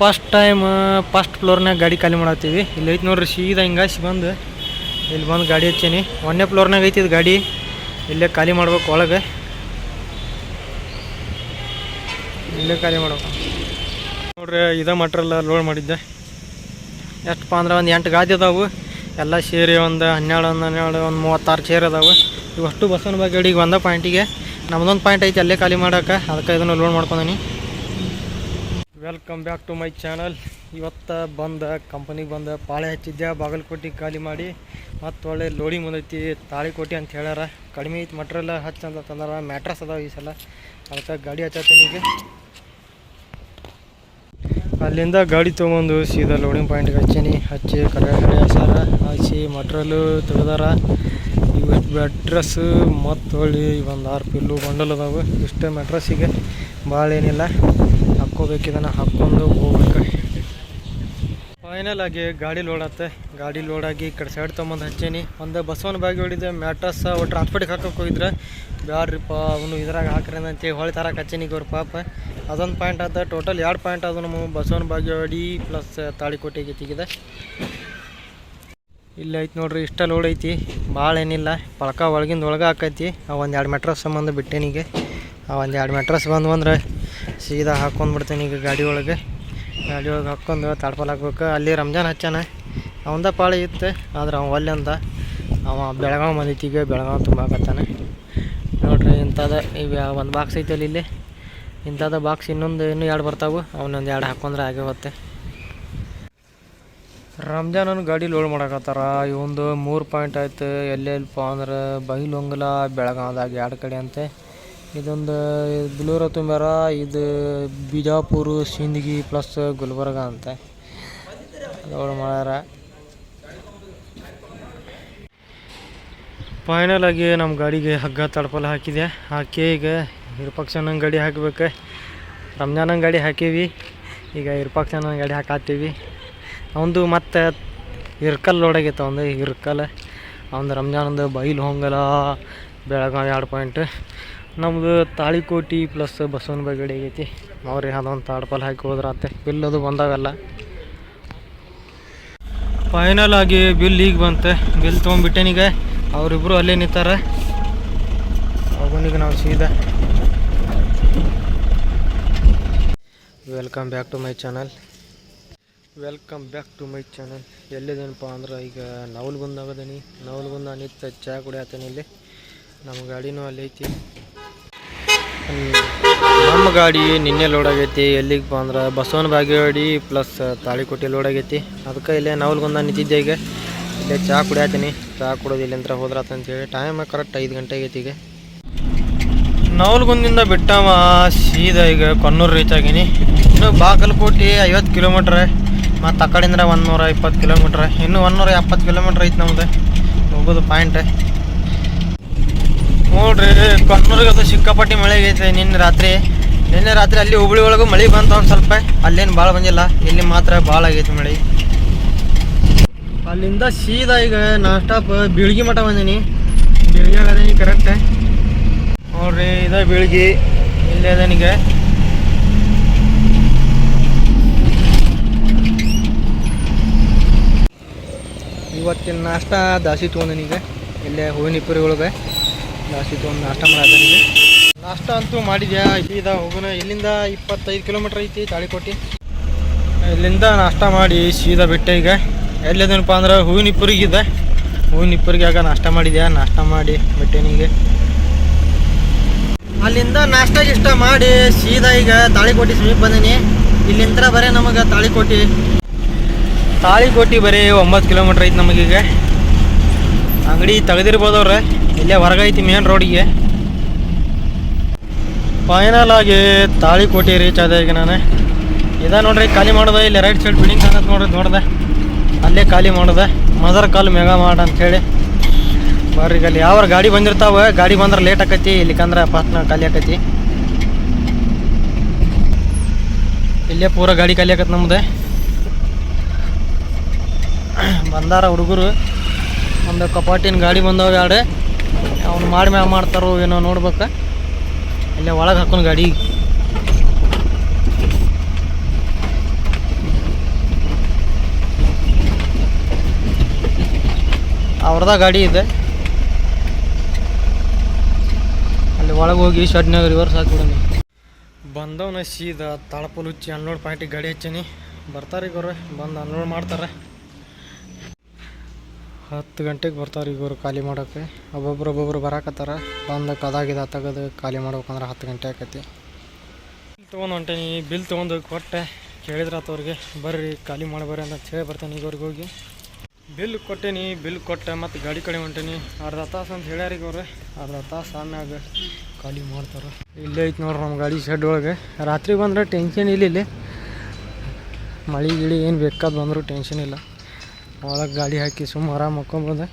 First time first ಫ್ಲೋರ್ನಾಗ ಗಾಡಿ ಖಾಲಿ ಮಾಡತ್ತೀವಿ. ಇಲ್ಲಿ ಐತಿ ನೋಡ್ರಿ, ಸೀದಾ ಹಿಂಗಾಸಿ ಬಂದು ಇಲ್ಲಿ ಬಂದು ಗಾಡಿ ಹಚ್ಚೀನಿ. ಒಂದನೇ ಫ್ಲೋರ್ನಾಗ ಐತಿ ಇದು ಗಾಡಿ. ಇಲ್ಲೇ ಖಾಲಿ ಮಾಡ್ಬೇಕು ಒಳಗೆ. ಇಲ್ಲೇ ಖಾಲಿ ಮಾಡ್ಬೇಕು. ನೋಡ್ರಿ, ಇದೇ ಮಟ್ರಲ್ಲ ಲೋಡ್ ಮಾಡಿದ್ದೆ. ಎಷ್ಟಪ್ಪ ಅಂದ್ರೆ ಒಂದು ಎಂಟು ಗಾದಿ ಅದಾವು. ಎಲ್ಲ ಸೇರಿ ಒಂದು ಹನ್ನೆರಡು ಒಂದು ಹನ್ನೆರಡು, ಒಂದು ಮೂವತ್ತಾರು ಚೇರ್ ಅದಾವು. ಇವಷ್ಟು ಬಸ್ಸನ ಬಗ್ಗೆ ಗಾಡಿಗೆ ಒಂದೇ ಪಾಯಿಂಟಿಗೆ ನಮ್ದೊಂದು ಪಾಯಿಂಟ್ ಐತಿ ಅಲ್ಲೇ ಖಾಲಿ ಮಾಡೋಕೆ. ಅದಕ್ಕೆ ಇದನ್ನು load ಮಾಡ್ಕೊಂಡೀನಿ. Welcome back to my channel ಇವತ್ತು ಬಂದ ಕಂಪನಿಗೆ ಬಂದ ಪಾಳೆ ಹಚ್ಚಿದ್ದೆ ಬಾಗಲಕೋಟೆ ಖಾಲಿ ಮಾಡಿ. ಮತ್ತು ಒಳ್ಳೆ ಲೋಡಿಂಗ್ ಬಂದೈತಿ ತಾಳಿಕೋಟೆ ಅಂತ ಹೇಳ್ಯಾರ. ಕಡಿಮೆ ಐತಿ ಮಟ್ರೆಲ್ಲ ಹಚ್ಚ ಅಂತಂದ್ರೆ ತಂದಾರ. ಮ್ಯಾಟ್ರಸ್ ಅದಾವ ಈ ಸಲ. ಅದಕ್ಕೆ ಗಾಡಿ ಹಚ್ಚತ್ತೀನಿ ಈಗ ಅಲ್ಲಿಂದ ಗಾಡಿ ತೊಗೊಂಡು ಸೀದಾ ಲೋಡಿಂಗ್ ಪಾಯಿಂಟ್ಗೆ ಹಚ್ಚೀನಿ. ಹಚ್ಚಿ ಕಡೆ ಹಚ್ಚಾರ ಹಚ್ಚಿ ಮಟ್ರಲ್ಲು ತೆಗ್ದಾರ. ಇವು ಮೆಟ್ರಸ್ ಮತ್ತು ಹೊಳ್ಳಿ ಒಂದು ಆರು ಪಿಲ್ಲು ಬಂಡಲ್ ಅದಾವೆ. ಇಷ್ಟೇ ಮೆಟ್ರಸ್ಸಿಗೆ ಭಾಳ ಏನಿಲ್ಲ ಹಾಕ್ಕೋಬೇಕಿದನ್ನು ಹಾಕ್ಕೊಂಡು ಹೋಗ್ಬೇಕು ಫೈನಲ್ ಆಗಿ ಗಾಡಿ ಲೋಡ್ ಆತ ಗಾಡಿ ಲೋಡ್ ಆಗಿ ಈ ಕಡೆ ಸೈಡ್ ತೊಗೊಂಬಂದು ಹಚ್ಚೇನಿ. ಒಂದು ಬಸವನ ಬಾಗಿ ಹೊಡಿದೆ. ಮ್ಯಾಟ್ರಸ್ ಒಟ್ಟು ಟ್ರಾನ್ಸ್ಪೋರ್ಟಿಗೆ ಹಾಕಕ್ಕೆ ಹೋಗಿದ್ರೆ ಬ್ಯಾಡ್ರಿಪ್ಪ, ಅವನು ಇದ್ರಾಗ ಹಾಕ್ರಿ ಅಂತೇಳಿ ಹೊಳೆ ತರಕ್ಕೆ ಹಚ್ಚೇನಿ ಈಗ ಪಾಪ. ಅದೊಂದು ಪಾಯಿಂಟ್ ಆದ ಟೋಟಲ್ ಎರಡು ಪಾಯಿಂಟ್ ಅದು ನಮ್ಮ ಬಸವನ ಬಾಗೇವಾಡಿ ಪ್ಲಸ್ ತಾಳಿಕೋಟೆಗೆ ತೆಗಿದೆ. ಇಲ್ಲಿ ಐತಿ ನೋಡ್ರಿ, ಇಷ್ಟ ಲೋಡ್ ಐತಿ. ಭಾಳ ಏನಿಲ್ಲ. ಪಳಕ ಒಳಗಿಂದ ಒಳಗೆ ಹಾಕೈತಿ. ಆ ಒಂದು ಎರಡು ಮೆಟ್ರಸ್ ಸಂಬಂಧ ಬಿಟ್ಟೇನಿಗೆ ಆ ಒಂದು ಎರಡು ಮೆಟ್ರಸ್ ಬಂದು ಅಂದ್ರೆ ಸೀದಾ ಹಾಕ್ಕೊಂಡ್ಬಿಡ್ತೇನೆ ಈಗ ಗಾಡಿ ಒಳಗೆ. ಗಾಡಿ ಒಳಗೆ ಹಾಕ್ಕೊಂಡು ತಾಡ್ಪಾಲ್ ಹಾಕ್ಬೇಕು ಅಲ್ಲಿ ರಂಜಾನ್ ಹಚ್ಚಾನ. ಅವಂದ ಪಾಳಿ ಇತ್ತು, ಆದ್ರೆ ಅವ ಒಲ್ಲೆ ಅಂದ. ಅವ ಬೆಳಗಾವ್ ಬಂದೈತಿಗೆ ಬೆಳಗಾವ್ ತುಂಬಾಕತ್ತಾನೆ ನೋಡ್ರಿ ಇಂಥದ ಈಗ ಒಂದು ಬಾಕ್ಸ್ ಐತಲ್ಲಿ ಇಲ್ಲಿ. ಇಂಥದ ಬಾಕ್ಸ್ ಇನ್ನೊಂದು, ಇನ್ನೂ ಎರಡು ಬರ್ತಾವೆ. ಅವನೊಂದು ಎರಡು ಹಾಕೊಂಡ್ರೆ ಆಗೇ ಹೋಗುತ್ತೆ ರಂಜಾನನ್ನು ಗಾಡಿ ಲೋಡ್ ಮಾಡಕತ್ತಾರ. ಇವೊಂದು ಮೂರು ಪಾಯಿಂಟ್ ಆಯ್ತು. ಎಲ್ಲೆಲ್ಲಪ್ಪ ಅಂದ್ರೆ ಬೈಲೊಂಗಲ ಬೆಳಗಾವ್ದಾಗ ಎರಡು ಕಡೆ ಅಂತೆ. ಇದೊಂದು ಬಿಲೂರ ತುಂಬ್ಯಾರ, ಇದು ಬಿಜಾಪುರ, ಸಿಂದಗಿ ಪ್ಲಸ್ ಗುಲ್ಬರ್ಗ ಅಂತ. ಅದೊಳ ಮಾಡ್ಯಾರ. ಫೈನಲ್ ಆಗಿ ನಮ್ಮ ಗಾಡಿಗೆ ಹಗ್ಗ ತಡಪಲ ಹಾಕಿದೆ. ಹಾಕಿ ಈಗ ಇರ್ಪಕ್ಷನ ಗಾಡಿ ಹಾಕ್ಬೇಕು. ರಂಜಾನಂಗೆ ಗಾಡಿ ಹಾಕೀವಿ. ಈಗ ಇರ್ಪಕ್ಷನ ಗಾಡಿ ಹಾಕಾತೀವಿ ಅವಂದು ಮತ್ತೆ ಇರ್ಕಲ್ ಲೋಡಾಗೈತೆ ಅವಂದು ಇರ್ಕಲ್ ಅವ್ನು ರಂಜಾನಂದು ಬೈಲು ಹೋಗಲ್ಲ ಬೆಳಗಾವಿ ಎರಡು ಪಾಯಿಂಟ್. ನಮ್ಮದು ತಾಳಿಕೋಟಿ ಪ್ಲಸ್ ಬಸವನ ಬಗಡಿ ಆಗೈತಿ. ಅವ್ರಿಗೆ ಅದೊಂದು ತಾಡ್ಪಲ್ ಹಾಕಿ ಹೋದ್ರಾತೆ ಬಿಲ್ ಅದು ಬಂದಾವೆಲ್ಲ ಫೈನಲ್ ಆಗಿ ಬಿಲ್ ಈಗ ಬಂತೆ. ಬಿಲ್ ತೊಗೊಂಡ್ಬಿಟ್ಟೇನೀಗ ಅವರಿಬ್ಬರು ಅಲ್ಲೇ ನಿಂತಾರೆ. ಅವನಿಗೆ ನಾವು ಸೀದಾ. Welcome back to my channel welcome back to my channel ಎಲ್ಲಿದೇನಪ್ಪ ಅಂದ್ರೆ ಈಗ ನವಲ್ ನವಲ್ಗುಂದ ಅನಿತ ಚಹಾ ಕುಡಿಯತ್ತೀನಿ ಇಲ್ಲಿ. ನಮ್ಮ ಗಾಡಿನೂ ಅಲ್ಲಿ ಐತಿ. ನಮ್ಮ ಗಾಡಿ ನಿನ್ನೆ ಲೋಡ್ ಆಗೈತಿ. ಎಲ್ಲಿಗೆ ಅಂದ್ರೆ ಬಸವನ ಬಾಗೇವಾಡಿ ಪ್ಲಸ್ ತಾಳಿಕೋಟೆ ಲೋಡ್ ಆಗೈತಿ. ಅದಕ್ಕೆ ಇಲ್ಲೇ ನವಲ್ಗೊಂದ ನಿಂತಿದ್ದೆ ಈಗ. ಇಲ್ಲೇ ಚಹಾ ಕುಡಿಯತ್ತೀನಿ ಚಹಾ ಕುಡೋದು ಇಲ್ಲಿಂದ ಹೋದ್ರಾತ ಅಂತೇಳಿ. ಟೈಮ್ ಕರೆಕ್ಟ್ ಐದು ಗಂಟೆ ಆಗೈತಿ ಈಗ. ನವಲ್ಗುಂದಿಂದ ಬಿಟ್ಟವ. ಸೀದಾ ಈಗ ಕೊನ್ನೂರು ರೀಚ್ ಆಗೀನಿ. ಇನ್ನು ಬಾಗಲಕೋಟೆ ಐವತ್ತು ಕಿಲೋಮೀಟ್ರ್ ಮತ್ತು ಆ ಕಡೆಯಿಂದ ಒಂದು ನೂರ ಇಪ್ಪತ್ತು ಕಿಲೋಮೀಟ್ರ್ ಇನ್ನು ನೂರ ಎಪ್ಪತ್ತು ಕಿಲೋಮೀಟ್ರ್ ಐತೆ ನಮ್ದು. ಹೋಗೋದು ಪಾಯಿಂಟ್ ನೋಡ್ರಿ ಕಣ್ಣೂರಿಗೆ ಸಿಕ್ಕಾಪಟ್ಟಿ ಮಳೆ ಐತೆ. ನಿನ್ನೆ ರಾತ್ರಿ ನಿನ್ನೆ ರಾತ್ರಿ ಅಲ್ಲಿ ಹುಬ್ಳಿ ಒಳಗೂ ಮಳೆ ಬಂತು ಒಂದು ಸ್ವಲ್ಪ. ಅಲ್ಲೇನು ಭಾಳ ಬಂದಿಲ್ಲ. ಇಲ್ಲಿ ಮಾತ್ರ ಭಾಳ ಆಗೈತೆ ಮಳೆ. ಅಲ್ಲಿಂದ ಸೀದಾ ಈಗ ನಾನ್ ಸ್ಟಾಪ್ ಬೀಳ್ಗಿ ಮಠ ಬಂದೀನಿ. ಬೀಳ್ಗಿ ಆಗದೀನಿ ಕರೆಕ್ಟ್ ನೋಡ್ರಿ, ಇದ ಬೀಳ್ಗಿ. ಇಲ್ಲೇ ಅದನೀಗ ಇವತ್ತಿನ ನಾಷ್ಟ ದಾಸಿ ತೊಗೊಂಡೀಗ ಇಲ್ಲೇ ಹೂವಿನ ಇಪ್ಪರಿ ಒಳಗೆ ದಾಸಿ ಒಂದು ನಾಷ್ಟ ಮಾಡತ್ತೀನಿಗೆ ನಾಷ್ಟ ಅಂತೂ ಮಾಡಿದ್ಯಾ? ಸೀದಾ ಹೋಗೋಣ ಇಲ್ಲಿಂದ ಇಪ್ಪತ್ತೈದು ಕಿಲೋಮೀಟ್ರ್ ಐತಿ ತಾಳಿಕೋಟಿ. ಇಲ್ಲಿಂದ ನಾಷ್ಟ ಮಾಡಿ ಸೀದಾ ಬಿಟ್ಟೆ ಈಗ. ಎಲ್ಲಿದೇನಪ್ಪ ಅಂದ್ರೆ ಹೂವಿನ ಇಪ್ಪರಿಗಿದೆ ಹೂವಿನ ಇಪ್ಪರಿಗೆ ಆಗ ನಾಷ್ಟ ಮಾಡಿದ್ಯಾ? ನಾಷ್ಟ ಮಾಡಿ ಬಿಟ್ಟೆನಿಗೆ ಅಲ್ಲಿಂದ ನಾಷ್ಟ ಗಿಷ್ಟ ಮಾಡಿ ಸೀದಾ ಈಗ ತಾಳಿಕೋಟಿ ಸಮೀಪ ಬಂದೀನಿ. ಇಲ್ಲಿಂದ ಬರೀ ನಮಗೆ ತಾಳಿಕೋಟಿ. ತಾಳಿಕೋಟಿ ಬರೀ ಒಂಬತ್ತು ಕಿಲೋಮೀಟ್ರ್ ಐತಿ ನಮಗೀಗ. ಅಂಗಡಿ ತೆಗೆದಿರ್ಬೋದವ್ರೆ ಇಲ್ಲೇ ಹೊರಗೈತಿ ಮೇನ್ ರೋಡಿಗೆ ಫೈನಲ್ ಆಗಿ ತಾಳಿಕೋಟೆ ರೀಚ್ ಆದ ಈಗ ನಾನು. ಇದ ನೋಡ್ರಿ ಖಾಲಿ ಮಾಡೋದ, ಇಲ್ಲಿ ರೈಟ್ ಸೈಡ್ ಬಿಲ್ಡಿಂಗ್ ಕಾಣತ್ ನೋಡ್ರಿ ನೋಡ್ದೆ ಅಲ್ಲೇ ಖಾಲಿ ಮಾಡೋದ. ಮದರ್ ಕಾಲ್ ಮೆಗಾ ಮಾಡ ಅಂತೇಳಿ ಬರ್ರಿ ಅಲ್ಲಿ ಯಾವ ಗಾಡಿ ಬಂದಿರ್ತಾವೆ, ಗಾಡಿ ಬಂದ್ರೆ ಲೇಟ್ ಆಕೈತಿ ಇಲ್ಲಿಕಂದ್ರೆ ಫಾಸ್ಟ್ನ ಖಾಲಿ ಆಕೈತಿ. ಇಲ್ಲೇ ಪೂರ ಗಾಡಿ ಖಾಲಿ ಆಕತ್ ನಮ್ದು. ಬಂದಾರ ಹುಡುಗರು. ಒಂದು ಕಪಾಟಿನ ಗಾಡಿ ಬಂದವ ಎರಡು. ಅವ್ನು ಮಾಡಿ ಮ್ಯಾಲ ಮಾಡ್ತಾರೋ ಏನೋ ನೋಡ್ಬೇಕು. ಅಲ್ಲೇ ಒಳಗೆ ಹಾಕೊಂಡು ಗಾಡಿ. ಅವ್ರದ ಗಾಡಿ ಇದೆ. ಅಲ್ಲಿ ಒಳಗೆ ಹೋಗಿ ಶಡ್ನಾಗ ರಿವರ್ಸ್ ಹಾಕ್ಬಿಡೋಣ ಬಂದವನ ಸೀದಾ ತಾಳಪುಲ್ ಹುಚ್ಚಿ ಅನ್ಲೋಡ್ ಪಾಯಿಂಟಿಗೆ ಗಾಡಿ ಹಚ್ಚೀನಿ. ಬರ್ತಾರೆ ಈಗ ಅವ್ರೆ ಬಂದು ಅನ್ಲೋಡ್ ಮಾಡ್ತಾರೆ. ಹತ್ತು ಗಂಟೆಗೆ ಬರ್ತಾರೆ ಇವರು ಖಾಲಿ ಮಾಡಕ್ಕೆ. ಒಬ್ಬೊಬ್ರು ಒಬ್ಬೊಬ್ರು ಬರಾಕತ್ತಾರ. ಬಂದು ಕದಾಗಿದ ತೆಗೆದು ಖಾಲಿ ಮಾಡ್ಬೇಕಂದ್ರೆ ಹತ್ತು ಗಂಟೆ ಆಕೈತಿ. ಬಿಲ್ ತೊಗೊಂಡು ಹೊಂಟೇನಿ. ಬಿಲ್ ತೊಗೊಂಡು ಕೊಟ್ಟೆ. ಕೇಳಿದ್ರೆ ಅವ್ರಿಗೆ, ಬರ್ರಿ ಖಾಲಿ ಮಾಡಿ ಬರ್ರಿ ಅಂತ ಹೇಳಿ ಬರ್ತೇನೆ ಈಗ ಹೋಗಿ. ಬಿಲ್ ಕೊಟ್ಟೇನಿ. ಬಿಲ್ ಕೊಟ್ಟೆ ಮತ್ತು ಗಾಡಿ ಕಡೆ ಹೊಂಟೇನಿ. ಅರ್ಧ ತಾಸು ಅಂತ ಹೇಳ್ಯಾರ ಈಗ ಅವ್ರು. ಅರ್ಧ ತಾಸು ಆಮ್ಯಾಗ ಖಾಲಿ ಮಾಡ್ತಾರೆ. ಇಲ್ಲೇ ಐತೆ ನೋಡ್ರಿ ನಮ್ಮ ಗಾಡಿ ಶೆಡ್ ಒಳಗೆ. ರಾತ್ರಿ ಬಂದ್ರೆ ಟೆನ್ಷನ್ ಇಲ್ಲ ಇಲ್ಲಿ. ಮಳೆ ಗಿಳಿ ಏನು ಬೇಕಾದ ಬಂದರೂ ಟೆನ್ಷನ್ ಇಲ್ಲ. ಒಳಗೆ ಗಾಡಿ ಹಾಕಿ ಸುಮ್ಮ ಆರಾಮ್ ಮಕ್ಕೊಂಬೋದು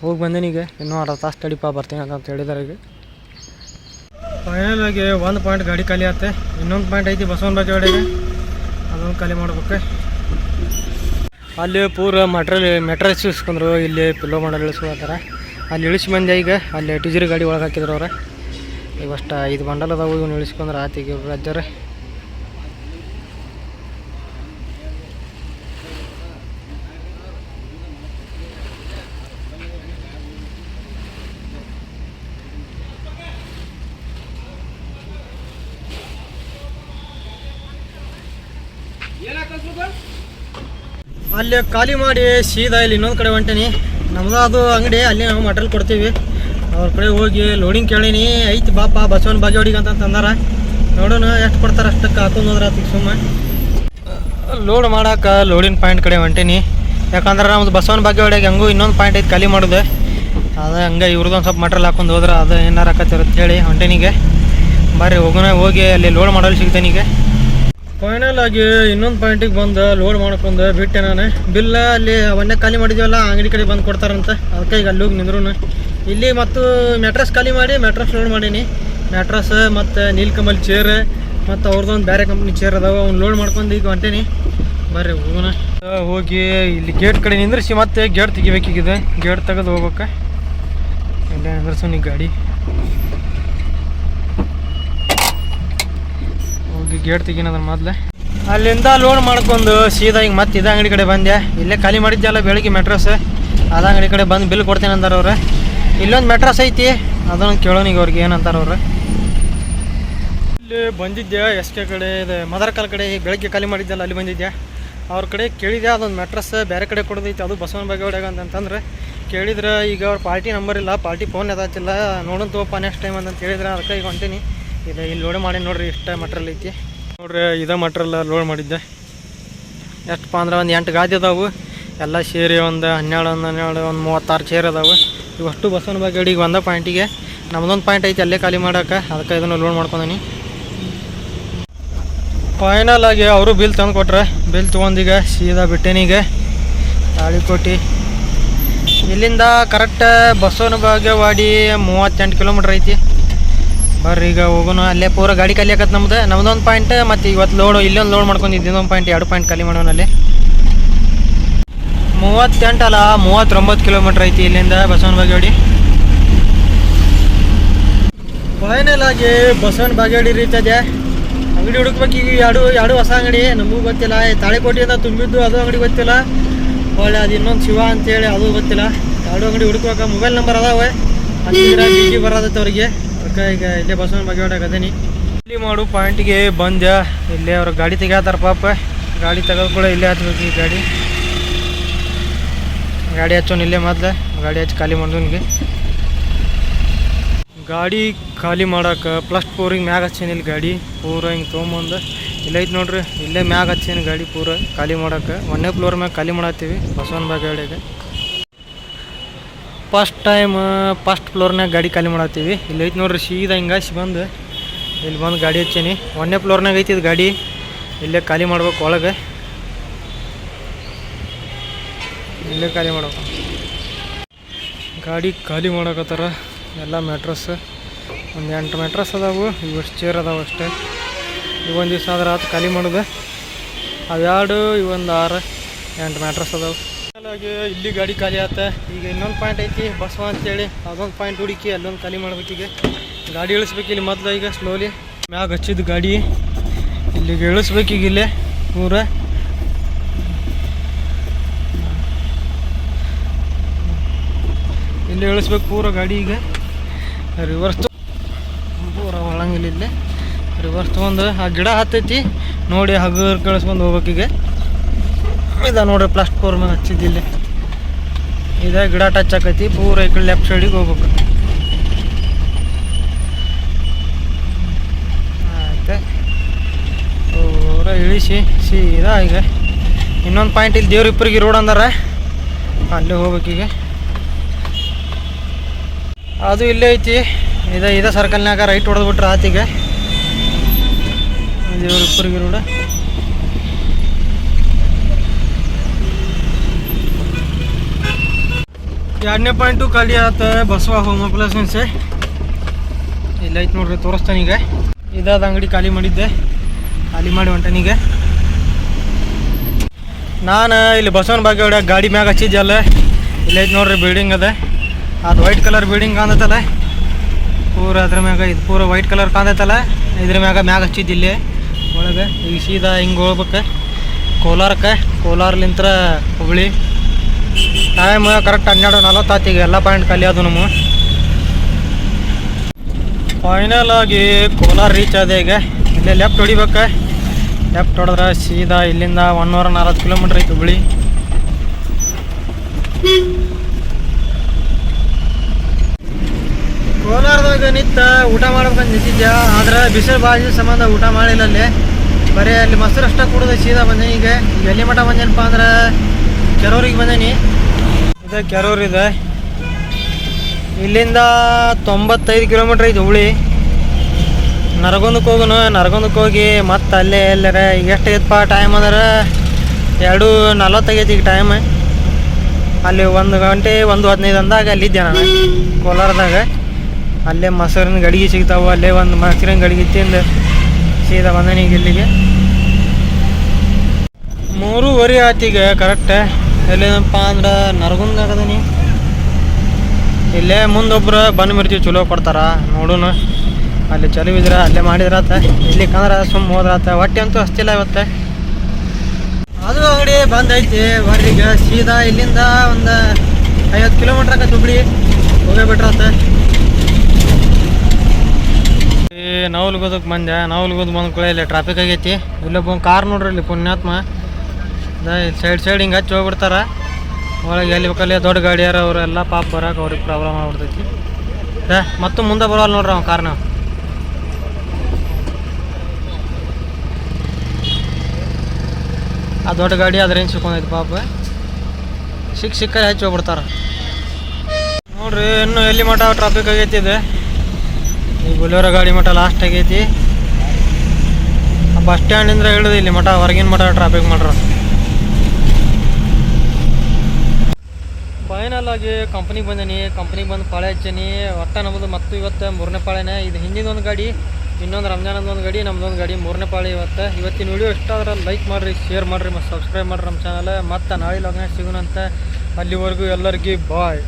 ಹೋಗಿ ಈಗ. ಇನ್ನೂ ಅರ್ಧ ತಾಸು ತಡಿಪಾ ಬರ್ತೀನಿ ಅಂತ ಹೇಳಿದಾರೆ ಈಗ. ಫೈನಲ್ ಆಗಿ ಒಂದು ಪಾಯಿಂಟ್ ಗಾಡಿ ಖಾಲಿ ಆತೆ ಇನ್ನೊಂದು ಪಾಯಿಂಟ್ ಐತಿ ಬಸವನ ಬಾಗೇವಾಡಿಗೆ ಅದೊಂದು ಖಾಲಿ ಮಾಡ್ಬೇಕು. ಅಲ್ಲಿ ಪೂರ ಮಟ್ರಿಯಲ್ ಮೆಟ್ರಸ್ ಇಳಿಸ್ಕೊಂಡ್ರು ಇಲ್ಲಿ ಪಿಲ್ಲೋ ಮಾಡಲ್ ಇಳಿಸ್ಕೊಳ್ತಾರೆ ಅಲ್ಲಿ ಇಳಿಸಿ ಬಂದೆ ಈಗ. ಅಲ್ಲಿ ಟಿಜರಿ ಗಾಡಿ ಒಳಗೆ ಹಾಕಿದ್ರು ಅವ್ರೆ. ಇವಷ್ಟ ಐದು ಬಂಡಲ್ ಅದಾವು. ಇವ್ನು ಇಳಿಸ್ಕೊಂಡ್ರೆ ಆತಿಗೆ ರಜ್ಜಾರೆ ಅಲ್ಲಿ ಖಾಲಿ ಮಾಡಿ ಸೀದಾ ಇಲ್ಲಿ ಇನ್ನೊಂದು ಕಡೆ ಹೊಂಟೇನಿ. ನಮ್ದು ಅದು ಅಂಗಡಿ, ಅಲ್ಲಿ ನಾವು ಮಟ್ರಲ್ ಕೊಡ್ತೀವಿ. ಅವ್ರ ಕಡೆ ಹೋಗಿ ಲೋಡಿಂಗ್ ಕೇಳೀನಿ. ಐತಿ ಬಾಪ, ಬಸವನ ಬಾಗೇವಾಡಿಗೆ ಅಂತ ತಂದಾರ. ನೋಡೋಣ ಎಷ್ಟು ಕೊಡ್ತಾರೆ ಅಷ್ಟಕ್ಕೆ ಹಾಕೊಂಡು ಹೋದ್ರೆ ಅದಕ್ಕೆ ಸುಮ್ಮ. ಲೋಡ್ ಮಾಡಕ್ಕೆ ಲೋಡಿನ ಪಾಯಿಂಟ್ ಕಡೆ ಹೊಂಟೀನಿ. ಯಾಕಂದ್ರೆ ನಮ್ದು ಬಸವನ ಬಾಗೇವಾಡಿಗೆ ಹಂಗೂ ಇನ್ನೊಂದು ಪಾಯಿಂಟ್ ಐತಿ ಖಾಲಿ ಮಾಡೋದು. ಅದ ಹಂಗೆ ಇವ್ರದ್ದೊಂದು ಸ್ವಲ್ಪ ಮಟ್ರಲ್ ಹಾಕೊಂಡು ಹೋದ್ರೆ ಅದು ಏನಾರು ಹಾಕತ್ತಿರುತ್ತೆ ಹೇಳಿ ಹೊಂಟೇನಿಗೆ ಬರ್ರಿ ಹೋಗೋಣ, ಹೋಗಿ ಅಲ್ಲಿ ಲೋಡ್ ಮಾಡಲು ಸಿಗ್ತೇನೀಗ ಫೈನಲ್ ಆಗಿ ಇನ್ನೊಂದು ಪಾಯಿಂಟಿಗೆ ಬಂದು ಲೋಡ್ ಮಾಡ್ಕೊಂಡು ಬಿಟ್ಟೆ ನಾನು. ಬಿಲ್ಲ ಅಲ್ಲಿ ಒಂದೇ ಖಾಲಿ ಮಾಡಿದ್ವಲ್ಲ, ಅಂಗಡಿ ಕಡೆ ಬಂದು ಕೊಡ್ತಾರಂತ. ಅದಕ್ಕೆ ಈಗ ಅಲ್ಲಿ ಹೋಗಿ ನಿಂದ್ರು ಇಲ್ಲಿ ಮತ್ತು ಮೆಟ್ರಸ್ ಖಾಲಿ ಮಾಡಿ ಮೆಟ್ರಸ್ ಲೋಡ್ ಮಾಡೀನಿ. ಮೆಟ್ರಸ್ ಮತ್ತು ನೀಲ್ಕಮಲ್ ಚೇರ್ ಮತ್ತು ಅವ್ರದ್ದೊಂದು ಬೇರೆ ಕಂಪ್ನಿ ಚೇರ್ ಅದಾವ, ಅವ್ನು ಲೋಡ್ ಮಾಡ್ಕೊಂಡು ಈಗ ಹೊಂಟೇನಿ. ಬರ್ರಿ ಹೋಗೋಣ. ಹೋಗಿ ಇಲ್ಲಿ ಗೇಟ್ ಕಡೆ ನಿಂದ್ರಿಸಿ ಮತ್ತೆ ಗೇಟ್ ತೆಗಿಬೇಕೀಗಿದೆ. ಗೇಟ್ ತೆಗೆದು ಹೋಗ್ಬೇಕು. ಇಲ್ಲೇ ನಿಂದ್ರಸೋನಿ ಗಾಡಿ. ಗೇಟ್ ತೆಗಿನದ್ರ ಮೊದಲೇ. ಅಲ್ಲಿಂದ ಲೋಡ್ ಮಾಡ್ಕೊಂಡು ಸೀದಾ ಹಿಂಗೆ ಮತ್ತೆ ಇದೇ ಅಂಗಡಿ ಕಡೆ ಬಂದೆ. ಇಲ್ಲೇ ಖಾಲಿ ಮಾಡಿದ್ದೆಲ್ಲ ಬೆಳಗ್ಗೆ ಮೆಟ್ರಸ್ ಅದ ಅಂಗಡಿ ಕಡೆ ಬಂದು ಬಿಲ್ ಕೊಡ್ತೇನೆ ಅಂದಾರ ಅವ್ರೆ. ಇಲ್ಲೊಂದು ಮೆಟ್ರಸ್ ಐತಿ. ಅದನ್ನು ಕೇಳೋಣ ಈಗ ಅವ್ರಿಗೆ ಏನಂತಾರ ಅವ್ರು. ಇಲ್ಲಿ ಬಂದಿದ್ದೆ ಎಸ್ ಕೆ ಕಡೆ ಇದೆ ಮದರ್ಕಲ್ ಕಡೆ ಈಗ ಬೆಳಗ್ಗೆ ಖಾಲಿ ಮಾಡಿದ್ದೆಲ್ಲ ಅಲ್ಲಿ ಬಂದಿದ್ದೆ ಅವ್ರ ಕಡೆ ಕೇಳಿದೆ ಅದೊಂದು ಮೆಟ್ರಸ್ ಬೇರೆ ಕಡೆ ಕೊಡೋದೈತಿ. ಅದು ಬಸವನ ಬಾಗೇವಾಡ್ಯಾಗ ಅಂತಂತಂದ್ರೆ ಕೇಳಿದ್ರೆ ಈಗ ಅವ್ರ ಪಾರ್ಟಿ ನಂಬರ್ ಇಲ್ಲ ಪಾರ್ಟಿ ಫೋನ್ ಎದಾತಿಲ್ಲ. ನೋಡೋಣ ತಗೋಪ್ಪ ನೆಕ್ಸ್ಟ್ ಟೈಮ್ ಅಂತ ಹೇಳಿದ್ರೆ ಅದಕ್ಕೆ ಈಗ ಹೊಂಟೀನಿ. ಇದು ಇಲ್ಲಿ ಲೋಡ್ ಮಾಡಿ ನೋಡ್ರಿ ಇಷ್ಟ ಮಟ್ರಲ್ ಐತಿ. ನೋಡ್ರಿ, ಇದ ಮಟ್ರಲ್ಲ ಲೋಡ್ ಮಾಡಿದ್ದೆ. ಎಷ್ಟಪ್ಪ ಅಂದ್ರೆ ಒಂದು ಎಂಟು ಗಾದಿ ಅದಾವು. ಎಲ್ಲ ಸೇರಿ ಒಂದು ಹನ್ನೆರಡು ಒಂದು ಹನ್ನೆರಡು, ಒಂದು ಮೂವತ್ತಾರು ಚೇರ್ ಅದಾವು. ಇವಷ್ಟು ಬಸವನ ಈಗ ಒಂದೇ ಪಾಯಿಂಟಿಗೆ ನಮ್ದೊಂದು ಪಾಯಿಂಟ್ ಐತಿ ಅಲ್ಲೇ ಖಾಲಿ ಮಾಡೋಕೆ. ಅದಕ್ಕೆ ಇದನ್ನು ಲೋಡ್ ಮಾಡ್ಕೊಂಡೀನಿ. ಫೈನಲ್ ಆಗಿ ಅವರು ಬಿಲ್ ತಂದು ಕೊಟ್ರೆ. ಬಿಲ್ ತೊಗೊಂಡೀಗ ಸೀದಾ ಬಿಟ್ಟೇನೀಗ ತಾಳಿಕೋಟಿ ಇಲ್ಲಿಂದ ಕರೆಕ್ಟ್ ಬಸವನ ವಾಡಿ ಮೂವತ್ತೆಂಟು ಕಿಲೋಮೀಟ್ರ್ ಐತಿ. ಬರ್ರಿ, ಈಗ ಹೋಗೋಣ. ಅಲ್ಲೇ ಪೂರ ಗಾಡಿ ಖಾಲಿ ಹಾಕತ್ ನಮ್ದು. ನಮ್ದೊಂದು ಪಾಯಿಂಟ್ ಮತ್ತು ಇವತ್ತು ಲೋಡ್ ಇಲ್ಲೊಂದು ಲೋಡ್ ಮಾಡ್ಕೊಂಡಿದ್ದು ಇನ್ನೊಂದು ಪಾಯಿಂಟ್ ಎರಡು ಪಾಯಿಂಟ್ ಖಾಲಿ ಮಾಡೋಣ ಅಲ್ಲಿ. ಮೂವತ್ತೆಂಟು ಅಲ್ಲ, ಮೂವತ್ತೊಂಬತ್ತು ಕಿಲೋಮೀಟ್ರ್ ಐತಿ ಇಲ್ಲಿಂದ ಬಸವನ ಬಾಗೇವಾಡಿ. ಫೈನಲ್ ಆಗಿ ಬಸವನ ಬಾಗೇವಾಡಿ ರೀಚ್ ಅದೇ ಅಂಗಡಿ ಹುಡುಕ್ಬೇಕು ಈಗ ಎರಡು ಎರಡು ಹೊಸ ಅಂಗಡಿ. ನಮಗೂ ಗೊತ್ತಿಲ್ಲ. ತಾಳೆಕೋಟೆಯಿಂದ ತುಂಬಿದ್ದು ಅದು ಅಂಗಡಿ ಗೊತ್ತಿಲ್ಲ. ಒಳ್ಳೆ ಅದು ಇನ್ನೊಂದು ಶಿವ ಅಂತೇಳಿ ಅದು ಗೊತ್ತಿಲ್ಲ. ಎರಡು ಅಂಗಡಿ ಹುಡುಕ್ಬೇಕು. ಮೊಬೈಲ್ ನಂಬರ್ ಅದಾವೆ. ಅಲ್ಲಿ ಬರೋದೈತೆ ಅವ್ರಿಗೆ. ಅದಕ್ಕೆ ಈಗ ಇಲ್ಲೇ ಬಸವನ ಬಾಗೇವಾಡಿಗೆ ಅದೇನಿ ಇಲ್ಲಿ ಮಾಡು ಪಾಯಿಂಟಿಗೆ ಬಂದೆ ಇಲ್ಲೇ ಅವ್ರು ಗಾಡಿ ತೆಗಿತಾರ ಪಾಪ. ಗಾಡಿ ತೆಗೆದು ಕೂಡ ಇಲ್ಲೇ ಹಚ್ಬೇಕು ಈ ಗಾಡಿ. ಗಾಡಿ ಹಚ್ಚೋನು ಇಲ್ಲೇ ಮೊದ್ಲು. ಗಾಡಿ ಹಚ್ಚಿ ಖಾಲಿ ಮಾಡೋನಿಗೆ ಗಾಡಿ ಖಾಲಿ ಮಾಡಕ್ಕೆ ಪ್ಲಸ್ ಫೋರಿಗೆ ಮ್ಯಾಗ ಹಚ್ಚೇನಿ ಇಲ್ಲಿ ಗಾಡಿ. ಪೂರ ಹಿಂಗೆ ತೊಗೊಂಬಂದು. ಇಲ್ಲ ಐತೆ ನೋಡ್ರಿ, ಇಲ್ಲೇ ಮ್ಯಾಗ ಹಚ್ಚೇನಿ ಗಾಡಿ ಪೂರ ಖಾಲಿ ಮಾಡೋಕೆ. ಒಂದನೇ ಫ್ಲೋರ್ ಮ್ಯಾಗ ಖಾಲಿ ಮಾಡತ್ತೀವಿ ಬಸವನ ಬಾಗೇವಾಡಿಗೆ ಫಸ್ಟ್ ಟೈಮ್ ಫಸ್ಟ್ ಫ್ಲೋರ್ನಾಗ ಗಾಡಿ ಖಾಲಿ ಮಾಡತ್ತೀವಿ. ಇಲ್ಲಿ ಐತೆ ನೋಡ್ರಿ, ಸೀದಾ ಹಿಂಗಾಸಿ ಬಂದು ಇಲ್ಲಿ ಬಂದು ಗಾಡಿ ಹಚ್ಚೀನಿ. ಒಂದನೇ ಫ್ಲೋರ್ನಾಗ ಐತಿ ಇದು ಗಾಡಿ. ಇಲ್ಲೇ ಖಾಲಿ ಮಾಡ್ಬೇಕು ಒಳಗೆ. ಇಲ್ಲೇ ಖಾಲಿ ಮಾಡ್ಬೇಕು. ಗಾಡಿ ಖಾಲಿ ಮಾಡಕತ್ತಾರ. ಎಲ್ಲ ಮ್ಯಾಟ್ರಸ್ ಒಂದು ಎಂಟು ಮ್ಯಾಟ್ರಸ್ ಅದಾವು. ಇವಷ್ಟು ಚೇರ್ ಅದಾವು ಅಷ್ಟೇ. ಇವೊಂದು ದಿವಸ ಆದ್ರೆ ಆತು ಖಾಲಿ ಮಾಡೋದು. ಅವೆರಡು ಇವೊಂದು ಆರು, ಎಂಟು ಮ್ಯಾಟ್ರಸ್ ಅದಾವೆ. ಹಾಗೆ ಇಲ್ಲಿ ಗಾಡಿ ಖಾಲಿ ಆಗುತ್ತೆ ಈಗ ಇನ್ನೊಂದು ಪಾಯಿಂಟ್ ಐತಿ, ಬಸವ ಅಂತೇಳಿ. ಅದೊಂದು ಪಾಯಿಂಟ್ ಹುಡುಕಿ ಅಲ್ಲೊಂದು ಖಾಲಿ ಮಾಡ್ಬೇಕೀಗ ಗಾಡಿ ಇಳಿಸ್ಬೇಕು ಇಲ್ಲಿ ಮೊದಲು ಈಗ ಸ್ಲೋಲಿ ಮ್ಯಾಗ ಹಚ್ಚಿದ್ದು ಗಾಡಿ. ಇಲ್ಲಿಗೆ ಇಳಿಸ್ಬೇಕೀಗ ಇಲ್ಲೇ ಊರ ಇಲ್ಲಿ ಇಳಿಸ್ಬೇಕು ಪೂರ ಗಾಡಿ ಈಗ. ರಿವರ್ಸ್ ಪೂರ ಒಳಂಗಿಲ್ಲ ಇಲ್ಲಿ. ರಿವರ್ಸ್ ತೊಗೊಂಡು ಆ ಗಿಡ ಹತ್ತೈತಿ. ನೋಡಿ ಹಗರ್ ಕಳಿಸ್ಕೊಂಡು ಹೋಗ್ಬೇಕೀಗ ಇದ ನೋಡ್ರಿ ಪ್ಲಾಸ್ಟ್ ಫೋರ್ ಮೇಲೆ ಹಚ್ಚಿದ್ದಿಲ್ಲಿ ಇದ ಗಿಡ ಟಚ್ ಆಕೈತಿ, ಪೂರ ಈ ಕಡೆ ಲೆಫ್ಟ್ ಸೈಡಿಗೆ ಹೋಗ್ಬೇಕು. ಆಯ್ತು. ಪೂರ ಇಳಿಸಿ, ಸೀದಾ ಈಗ. ಇನ್ನೊಂದು ಪಾಯಿಂಟ್ ಇಲ್ಲಿ ದೇವ್ರಿಪ್ಪರಿಗೆ ರೋಡ್ ಅಂದಾರ. ಅಲ್ಲೇ ಹೋಗ್ಬೇಕೀಗ ಅದು ಇಲ್ಲೇ ಐತಿ. ಇದ, ಇದೇ ಸರ್ಕಲ್ನಾಗ ರೈಟ್ ಹೊಡೆದ್ಬಿಟ್ರೆ ಆತಿಗೆ ಇಬ್ಬರಿಗೆ ರೋಡ ಎರಡನೇ ಪಾಯಿಂಟು ಖಾಲಿ ಆತ ಬಸವ ಹೋಮ ಇಲ್ಲ ಇಲ್ಲೈತೆ ನೋಡ್ರಿ ತೋರಿಸ್ತಾನೀಗ ಇದಾದ ಅಂಗಡಿ ಖಾಲಿ ಮಾಡಿದ್ದೆ. ಖಾಲಿ ಮಾಡಿ ಹೊಂಟನೀಗ ನಾನು ಇಲ್ಲಿ ಬಸವನ ಹೊಡ್ಯಾಗ ಗಾಡಿ ಮ್ಯಾಗ ಹಚ್ಚಿದ್ಯಲ್ಲ ಇಲ್ಲೈತೆ ನೋಡ್ರಿ ಬಿಲ್ಡಿಂಗ್ ಅದ. ಅದು ವೈಟ್ ಕಲರ್ ಬಿಲ್ಡಿಂಗ್ ಕಾಣತ್ತಲ್ಲ. ಪೂರ ಅದ್ರ ಮ್ಯಾಗ ಇದು ಪೂರ ವೈಟ್ ಕಲರ್ ಕಾಣತ್ತಲ್ಲ. ಇದ್ರ ಮ್ಯಾಗ ಮ್ಯಾಗ ಹಚ್ಚಿದ್ದಿಲ್ಲಿ ಒಳಗೆ ಈಗ ಸೀದಾ ಹಿಂಗೆ ಹೋಗ್ಬೇಕು. ಕೋಲಾರಕ್ಕೆ. ಕೋಲಾರ್ಲಿಂತ್ರ ಹುಬ್ಳಿ. ಟೈಮ್ ಕರೆಕ್ಟ್ ಹನ್ನೆರಡು ನಲವತ್ತಾತಿಗೆ ಎಲ್ಲ ಪಾಯಿಂಟ್ ಕಲಿಯೋದು ನಮ್ಮ. ಫೈನಲ್ ಆಗಿ ಕೋಲಾರ ರೀಚ್ ಆದ ಈಗ. ಇಲ್ಲೇ ಲೆಫ್ಟ್ ಹೊಡಿಬೇಕು. ಲೆಫ್ಟ್ ಹೊಡೆದ್ರೆ ಸೀದಾ ಇಲ್ಲಿಂದ ಒನ್ ಅವರ್ ನಲವತ್ತು ಕಿಲೋಮೀಟ್ರ್ ಐತಿ ಹುಬ್ಳಿ. ಕೋಲಾರದಾಗ ನಿಂತ ಊಟ ಮಾಡ್ಬೇಕಂತ ನಿಂತಿದ್ದೆ ಆದ್ರೆ ಬಿಸಿಲು ಬಾಜಿ ಸಂಬಂಧ ಊಟ ಮಾಡಿಲ್ಲ ಅಲ್ಲಿ ಬರೀ ಅಲ್ಲಿ ಮೊಸರು ಅಷ್ಟೇ ಕುಡಿದು ಸೀದಾ ಬಂದೆ ಈಗ ಎಲ್ಲಿ ಮಠ ಬಂದೇನಪ್ಪ ಅಂದ್ರೆ ಕೆರೂರಿಗೆ ಬಂದೇನಿ. ಇದು, ಕೆರೂರು ಇದೆ. ಇಲ್ಲಿಂದ ತೊಂಬತ್ತೈದು ಕಿಲೋಮೀಟ್ರ್ ಇದೆ ಹುಳಿ. ನರಗೊಂದಕ್ಕೆ ಹೋಗೋನು, ನರಗೊಂದಕ್ಕೆ ಹೋಗಿ ಮತ್ತೆ ಅಲ್ಲೇ ಎಲ್ಲರ, ಈಗ ಎಷ್ಟು ಐತಪ್ಪ ಟೈಮ್ ಅಂದ್ರೆ ಎರಡು ನಲ್ವತ್ತೈತಿ ಈಗ ಟೈಮ್ ಅಲ್ಲಿ ಒಂದು ಗಂಟೆ, ಒಂದು ಹದಿನೈದು ಅಂದಾಗ ಅಲ್ಲಿದ್ದೆ ನಾನು, ಕೋಲಾರದಾಗ. ಅಲ್ಲೇ ಮೊಸರಿನ ಗಡಿಗೆ ಸಿಗ್ತಾವೆ, ಅಲ್ಲೇ ಒಂದು ಮೊಸರಿನ ಗಡಿಗೆ ತಿಂದು ಸೀದಾ ಬಂದನೀಗ ಈಗ ಇಲ್ಲಿಗೆ. ಮೂರುವರೆ ಆತೀಗ ಕರೆಕ್ಟ್ ಎಲ್ಲಿದಪ್ಪ ಅಂದ್ರೆ ನರಗುಂದಾಗದೀನಿ ಇಲ್ಲೇ ಮುಂದೊಬ್ರು ಬಂದು ಮಿರ್ಚಿ ಚಲೋ ಕೊಡ್ತಾರ ನೋಡೋಣ ಅಲ್ಲಿ ಚಲೋ ಇದ್ರೆ ಅಲ್ಲೇ ಮಾಡಿದ್ರಾತ, ಇಲ್ಲಿ ಕಂದ್ರೆ ಸುಮ್ಮ ಹೋದ್ರಾತ. ಹೊಟ್ಟೆ ಅಂತೂ ಅಷ್ಟಿಲ್ಲ ಇವತ್ತೆ. ಅದು ಅಂಗಡಿ ಬಂದೈತಿ ಬರ್ರಿಗೆ ಸೀದಾ ಇಲ್ಲಿಂದ ಒಂದು ಐವತ್ತು ಕಿಲೋಮೀಟ್ರ್ ಆಕೈತಿ ಹುಬ್ಳಿ. ಹೋಗೇ ಬಿಟ್ರಾತ. ಈ ನವಲ್ಗೋದಕ್ಕೆ ಬಂದೆ. ನವಲ್ಗೋದ್ ಬಂದ ಕೂಡ ಇಲ್ಲಿ ಟ್ರಾಫಿಕ್ ಆಗೈತಿ. ಇಲ್ಲೊಬ್ಬ ಕಾರ್ ನೋಡ್ರಿ ಇಲ್ಲಿ ಪುಣ್ಯಾತ್ಮ. ಸೈಡ್ ಸೈಡ್ ಹಿಂಗೆ ಹಚ್ಚಿ ಹೋಗ್ಬಿಡ್ತಾರೆ. ಒಳಗೆ ಎಲ್ಲಿ ಬೇಕಲ್ಲಿ ದೊಡ್ಡ ಗಾಡಿಯಾರ ಅವರೆಲ್ಲ ಪಾಪ ಬರೋಕೆ ಅವ್ರಿಗೆ ಪ್ರಾಬ್ಲಮ್ ಆಗ್ಬಿಡ್ತೈತಿ. ಏ ಮತ್ತು ಮುಂದೆ ಬರೋಲ್ಲ ನೋಡ್ರಿ ಅವ್ನು ಕಾರ್ನ ಆ ದೊಡ್ಡ ಗಾಡಿ ಅದ್ರೇನು ಸಿಕ್ಕೊಂಡೈತಿ ಪಾಪ. ಸಿಕ್ಕ ಸಿಕ್ಕಲ್ಲಿ ಹಚ್ಚಿ ಹೋಗ್ಬಿಡ್ತಾರೆ. ನೋಡ್ರಿ, ಇನ್ನು ಎಲ್ಲಿ ಮಠ ಟ್ರಾಫಿಕ್ ಆಗೈತಿ ಇದೆ. ಈ ಬುಲೋರ ಗಾಡಿ ಮಠ ಲಾಸ್ಟ್ ಆಗೈತಿ. ಬಸ್ ಸ್ಟ್ಯಾಂಡಿಂದ ಹಿಡಿದು ಇಲ್ಲಿ ಮಠ, ಹೊರಗಿನ ಮಠ ಟ್ರಾಫಿಕ್ ಮಾಡ್ರ. ಆಗಿ ಕಂಪ್ನಿಗೆ ಬಂದೀನಿ ಕಂಪ್ನಿಗೆ ಬಂದು ಪಾಳೆ ಹಚ್ಚೀನಿ, ಒಟ್ಟ ನಮ್ಮದು ಮತ್ತು ಇವತ್ತು ಮೂರನೇ ಪಾಳೆನೇ. ಇದು ಹಿಂದಿನ ಒಂದು ಗಾಡಿ, ಇನ್ನೊಂದು ರಂಜಾನದ ಒಂದು ಗಾಡಿ, ನಮ್ದೊಂದು ಗಾಡಿ ಮೂರನೇ ಪಾಳೆ ಇವತ್ತು. ಇವತ್ತಿನ ವಿಡಿಯೋ ಇಷ್ಟ ಲೈಕ್ ಮಾಡಿರಿ ಶೇರ್ ಮಾಡಿರಿ ಮತ್ತು ಸಬ್ಸ್ಕ್ರೈಬ್ ಮಾಡಿರಿ ನಮ್ಮ ಚಾನಲ್ ಮತ್ತು ನಾಳೆ ಲಗ್ನ ಸಿಗೋಣಂತ. ಅಲ್ಲಿವರೆಗೂ ಎಲ್ಲರಿಗೂ ಬಾಯ್